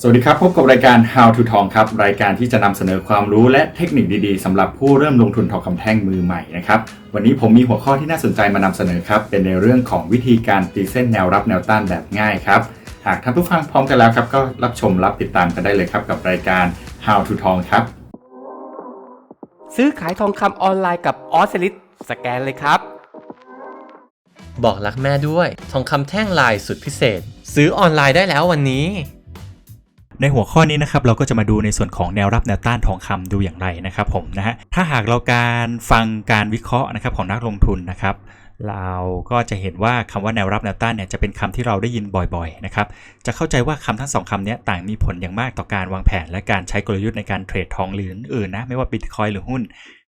สวัสดีครับ พบกับรายการ How to ทองครับ รายการที่จะนำเสนอความรู้และเทคนิคดีๆสำหรับผู้เริ่มลงทุนทองคำแท่งมือใหม่นะครับ วันนี้ผมมีหัวข้อที่น่าสนใจมานำเสนอครับ เป็นในเรื่องของวิธีการตีเส้นแนวรับแนวต้านแบบง่ายครับ หากท่านผู้ฟังพร้อมกันแล้วครับ ก็รับชมรับติดตามกันได้เลยครับ กับรายการ How to ทองครับ ซื้อขายทองคำออนไลน์กับออสลิดสแกนเลยครับ บอกรักแม่ด้วย ทองคำแท่งลายสุดพิเศษ ซื้อออนไลน์ได้แล้ววันนี้ ในหัวข้อนี้นะครับเราก็จะมาดูในส่วนของแนวรับแนวต้านทองคำดูอย่างไรนะครับผมนะฮะถ้าหากเราการฟังการวิเคราะห์นะครับของนักลงทุนนะครับเราก็จะเห็นว่าคำว่าแนวรับแนวต้านเนี่ยจะเป็นคำที่เราได้ยินบ่อยๆนะครับจะเข้าใจว่าคำทั้งสองคำนี้ต่างมีผลอย่างมากต่อการวางแผน และการใช้กลยุทธ์ในการเทรดทองหรืออื่นๆนะไม่ว่าบิตคอยหรือหุ้น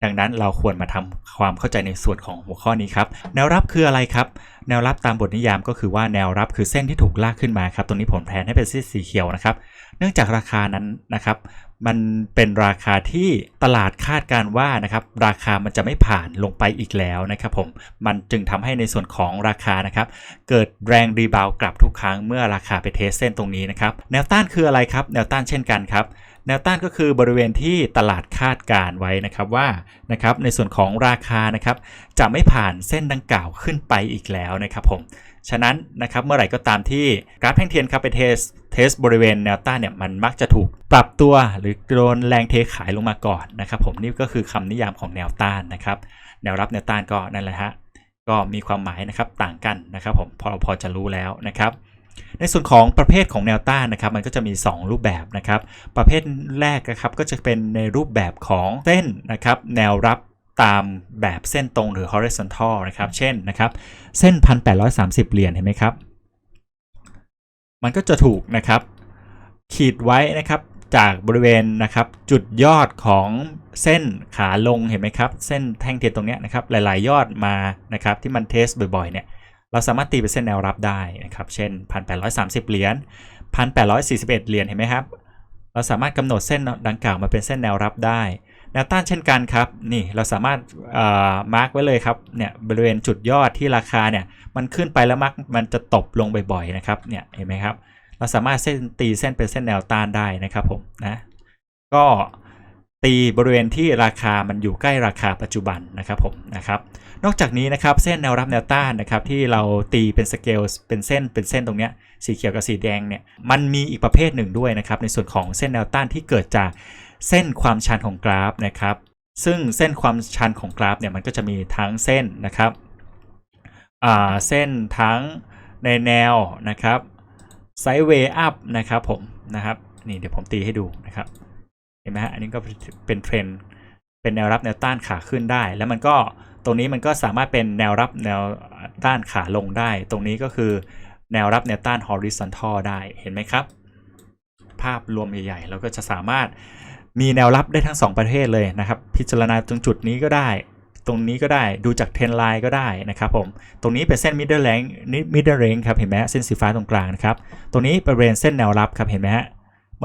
ดังนั้นเราควรมาทำความเข้าใจในส่วนของหัวข้อนี้ครับ แนวรับคืออะไรครับ แนวรับตามบทนิยามก็คือว่าแนวรับคือเส้นที่ถูกลากขึ้นมาครับ ตรงนี้ผมแทนให้เป็นเส้นสีเขียวนะครับ เนื่องจากราคานั้นนะครับ มันเป็นราคาที่ตลาดคาดการว่านะครับ ราคามันจะไม่ผ่านลงไปอีกแล้วนะครับผม มันจึงทำให้ในส่วนของราคานะครับ เกิดแรงรีบาวกลับทุกครั้งเมื่อราคาไปเทสเส้นตรงนี้นะครับ แนวต้านคืออะไรครับ แนวต้านเช่นกันครับ แนวต้านก็คือบริเวณที่ตลาดคาดการไว้นะครับว่านะครับในส่วนของราคานะครับจะไม่ผ่านเส้นดังกล่าวขึ้นไปอีกแล้วนะครับผมฉะนั้นนะครับเมื่อไหร่ก็ตามที่กราฟแท่งเทียนครับไปเทสเทสบริเวณแนวต้านเนี่ยมันมักจะถูกปรับตัวหรือโดนแรงเทขายลงมาก่อนนะครับผมนี่ก็คือคำนิยามของแนวต้านนะครับแนวรับแนวต้านก็นั่นแหละฮะก็มีความหมายนะครับต่างกันนะครับผมพอเราพอจะรู้แล้วนะครับ ในส่วนของประเภทของแนวต้านนะครับ มันก็จะมี 2 รูปแบบนะครับ ประเภทแรกนะครับก็จะเป็นในรูปแบบของเส้นนะครับ แนวรับตามแบบเส้นตรงหรือ horizontal นะครับ เช่นนะครับ เส้น 1,830 เหรียญเห็นไหมครับ มันก็จะถูกนะครับ ขีดไว้นะครับจากบริเวณนะครับจุดยอดของเส้นขาลงเห็นไหมครับ เส้นแท่งเทียนตรงเนี้ยนะครับหลาย ๆ ยอดมานะครับที่มันเทสบ่อย ๆ เนี่ย เราสามารถตีเป็นเส้นแนวรับได้นะครับ เช่น 1,830 เหรียญ 1,841 เหรียญเห็นไหมครับ เราสามารถกำหนดเส้นดังกล่าวมาเป็นเส้นแนวรับได้ แนวต้านเช่นกันครับ นี่เราสามารถมาร์กไว้เลยครับ เนี่ยบริเวณจุดยอดที่ราคาเนี่ยมันขึ้นไปแล้วมักมันจะตบลงบ่อยๆนะครับ เนี่ยเห็นไหมครับ เราสามารถเส้นตีเส้นเป็นเส้นแนวต้านได้นะครับผมนะ ก็ ตีบริเวณที่ราคามันอยู่ใกล้ราคาปัจจุบันนะครับผมนะครับ นอกจากนี้นะครับเส้นแนวรับแนวต้านนะครับที่เราตีเป็นสเกลเป็นเส้นเป็นเส้นตรงเนี้ยสีเขียวกับสีแดงเนี่ยมันมีอีกประเภทหนึ่งด้วยนะครับในส่วนของเส้นแนวต้านที่เกิดจากเส้นความชันของกราฟนะครับซึ่งเส้นความชันของกราฟเนี่ยมันก็จะมีทั้งเส้นนะครับอ่าเส้นทั้งในแนวนะครับไซด์เวย์อัพนะครับผมนะครับนี่เดี๋ยวผมตีให้ดูนะครับ เห็นไหมฮะอันนี้ก็เป็นเทรนเป็นแนวรับแนวต้านขาขึ้นได้ แล้วมันก็ตรงนี้มันก็สามารถเป็นแนวรับแนวต้านขาลงได้ ตรงนี้ก็คือแนวรับแนวต้าน horizontal ได้เห็นไหมครับ ภาพรวมใหญ่ๆเราก็จะสามารถมีแนวรับได้ทั้ง 2 ประเภทเลยนะครับ พิจารณาตรงจุดนี้ก็ได้ ตรงนี้ก็ได้ดูจากเทรนไลน์ก็ได้นะครับผม ตรงนี้เป็นเส้น middle range middle range ครับเห็นไหมเส้นสีฟ้าตรงกลางนะครับ ตรงนี้เป็นบริเวณเส้นแนวรับครับเห็นไหมฮะ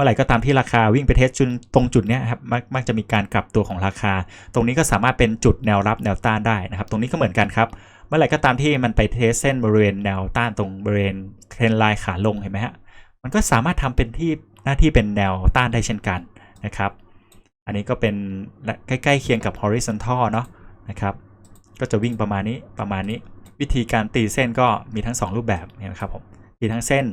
มื่อไหร่ก็ตามที่ราคาวิ่งไปเทสจุดตรงจุดนี้ครับมักมักจะมีการกลับตัวของราคา ตรงนี้ก็สามารถเป็นจุดแนวรับแนวต้านได้นะครับ ตรงนี้ก็เหมือนกันครับเมื่อไหร่ก็ตามที่มันไปเทสเส้นบริเวณแนวต้านตรงบริเวณเทรนไลน์ขาลงเห็นไหมฮะมันก็สามารถทำเป็นที่หน้าที่เป็นแนวต้านได้เช่นกันนะครับ อันนี้ก็เป็นใกล้ๆเคียงกับ horizontal เนาะนะครับ ก็จะวิ่งประมาณนี้ประมาณนี้ วิธีการตีเส้นก็มีทั้ง 2 รูปแบบเนี่ยนะครับผมตีทั้งเส้น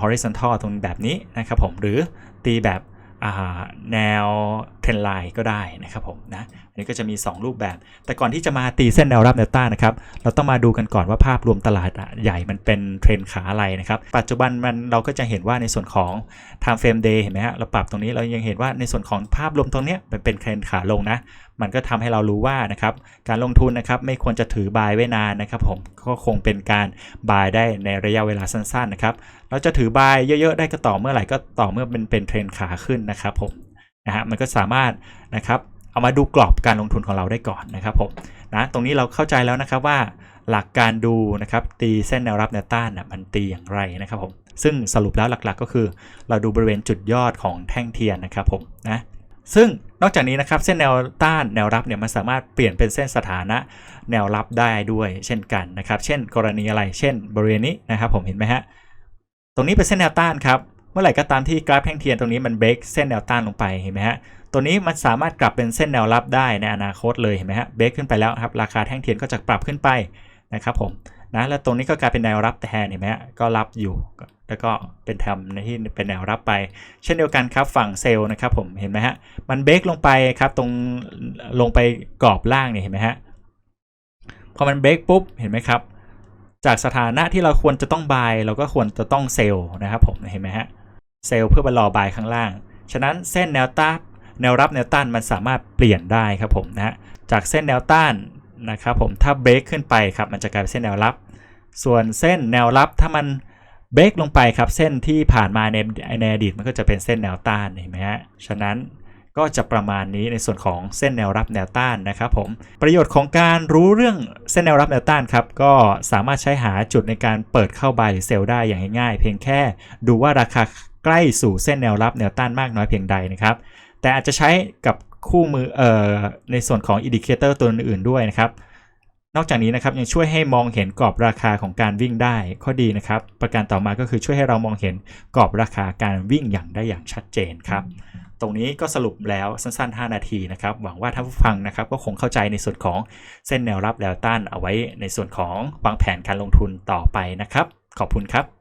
horizontal ตรงแบบนี้นะครับผมหรือตีแบบแนวเทรนไลน์ก็ได้นะครับผมนะอันนี้ก็จะมี 2 รูปแบบ แต่ก่อนที่จะมาตีเส้นแนวรับแนวต้านนะครับ เราต้องมาดูกันก่อนว่าภาพรวมตลาดใหญ่มันเป็นเทรนขาอะไรนะครับ ปัจจุบันมันเราก็จะเห็นว่าในส่วนของ time frame day เห็นไหมฮะเราปรับตรงนี้เรายังเห็นว่าในส่วนของภาพรวมตรงนี้มันเป็นเทรนขาลงนะ มันก็ทำให้เรารู้ว่านะครับการลงทุนนะครับไม่ควรจะถือบายไว้นานนะครับผมก็คงเป็นการบายได้ในระยะเวลาสั้นๆนะครับเราจะถือบายเยอะๆได้ก็ต่อเมื่อไหร่ก็ต่อเมื่อเป็นเป็นเทรนขาขึ้นนะครับผมนะฮะมันก็สามารถนะครับเอามาดูกรอบการลงทุนของเราได้ก่อนนะครับผมนะตรงนี้เราเข้าใจแล้วนะครับว่าหลักการดูนะครับตีเส้นแนวรับแนวต้านนะมันตีอย่างไรนะครับผมซึ่งสรุปแล้วหลักๆก็คือ เราดูบริเวณจุดยอดของแท่งเทียนนะครับผมนะซึ่ง นอกจากนี้นะครับเส้นแนวต้านแนวรับเนี่ยมันสามารถเปลี่ยนเป็นเส้นสถานะแนวรับได้ด้วย เช่นกันนะครับ เช่น กรณีอะไร เช่น บริเวณนี้นะครับ ผมเห็นไหมฮะตรงนี้เป็นเส้นแนวต้านครับเมื่อไหร่ก็ตามที่กราฟแท่งเทียนตรงนี้มันเบรกเส้นแนวต้านลงไปเห็นไหมฮะตัวนี้มันสามารถกลับเป็นเส้นแนวรับได้ในอนาคตเลยเห็นไหมฮะเบรกขึ้นไปแล้วครับราคาแท่งเทียนก็จะปรับขึ้นไปนะครับผม นะแล้วตรงนี้ก็กลายเป็นแนวรับแทนเห็นไหมฮะก็รับอยู่ แล้วก็เป็นทำในที่เป็นแนวรับไป เช่นเดียวกันครับฝั่งเซลล์นะครับผมเห็นไหมฮะมันเบรกลงไปครับตรงลงไปกรอบล่างเนี่ยเห็นไหมฮะพอมันเบรกปุ๊บเห็นไหมครับ จากสถานะที่เราควรจะต้องบายเราก็ควรจะต้องเซลล์นะครับผมเห็นไหมฮะเซลล์เพื่อไปรอบายข้างล่าง ฉะนั้นเส้นแนวต้านแนวรับแนวต้านมันสามารถเปลี่ยนได้ครับผมนะฮะจากเส้นแนวต้าน นะครับผมถ้าเบรกขึ้นไปครับมันจะกลายเป็นเส้นแนวรับ ส่วนเส้นแนวรับถ้ามันเบรกลงไปครับเส้นที่ผ่านมาในในอดีตมันก็จะเป็นเส้นแนวต้านเห็นไหมฮะฉะนั้นก็จะประมาณนี้ในส่วนของเส้นแนวรับแนวต้านนะครับผมประโยชน์ของการรู้เรื่องเส้นแนวรับแนวต้านครับก็สามารถใช้หาจุดในการเปิดเข้าบายหรือเซลล์ได้อย่างง่ายๆ เพียงแค่ดูว่าราคาใกล้สู่เส้นแนวรับแนวต้านมากน้อยเพียงใดนะครับแต่อาจจะใช้กับ คู่มือเอ่อในส่วนของอินดิเคเตอร์ตัวอื่นๆด้วยนะครับ นอกจากนี้นะครับยังช่วยให้มองเห็นกรอบราคาของการวิ่งได้ข้อดีนะครับ ประการต่อมาก็คือช่วยให้เรามองเห็นกรอบราคาการวิ่งอย่างได้อย่างชัดเจนครับตรงนี้ก็สรุปแล้วสั้นๆ 5 นาทีนะครับ หวังว่าท่านผู้ฟังนะครับ ก็คงเข้าใจในส่วนของเส้นแนวรับแนวต้านเอาไว้ในส่วนของวางแผนการลงทุนต่อไปนะครับ ขอบคุณครับ